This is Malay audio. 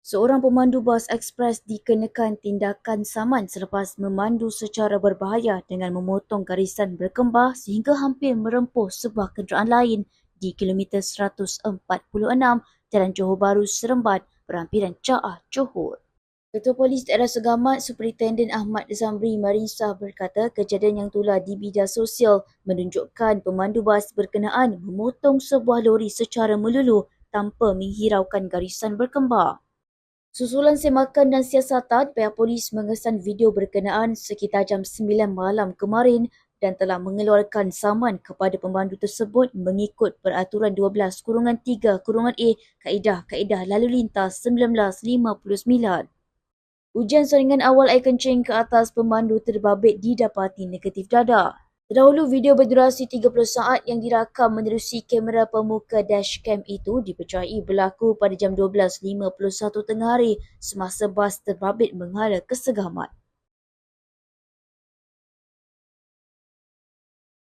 Seorang pemandu bas ekspres dikenakan tindakan saman selepas memandu secara berbahaya dengan memotong garisan berkembar sehingga hampir merempuh sebuah kenderaan lain di kilometer 146 Jalan Johor Bahru Seremban, Berampiran Caah, Johor. Ketua Polis Daerah Segamat Superintenden Ahmad Zamri Marinsah berkata kejadian yang tular di media sosial menunjukkan pemandu bas berkenaan memotong sebuah lori secara melulu tanpa menghiraukan garisan berkembar. Susulan semakan dan siasatan, pihak polis mengesan video berkenaan sekitar jam 9 malam kemarin dan telah mengeluarkan saman kepada pemandu tersebut mengikut peraturan 12 kurungan 3 kurungan A Kaedah-Kaedah Lalu Lintas 1959. Ujian saringan awal air kencing ke atas pemandu terbabit didapati negatif dadah. Terdahulu video berdurasi 30 saat yang dirakam menerusi kamera pemuka dashcam itu dipercayai berlaku pada jam 12.51 tengah hari semasa bas terbabit menghara ke Segamat.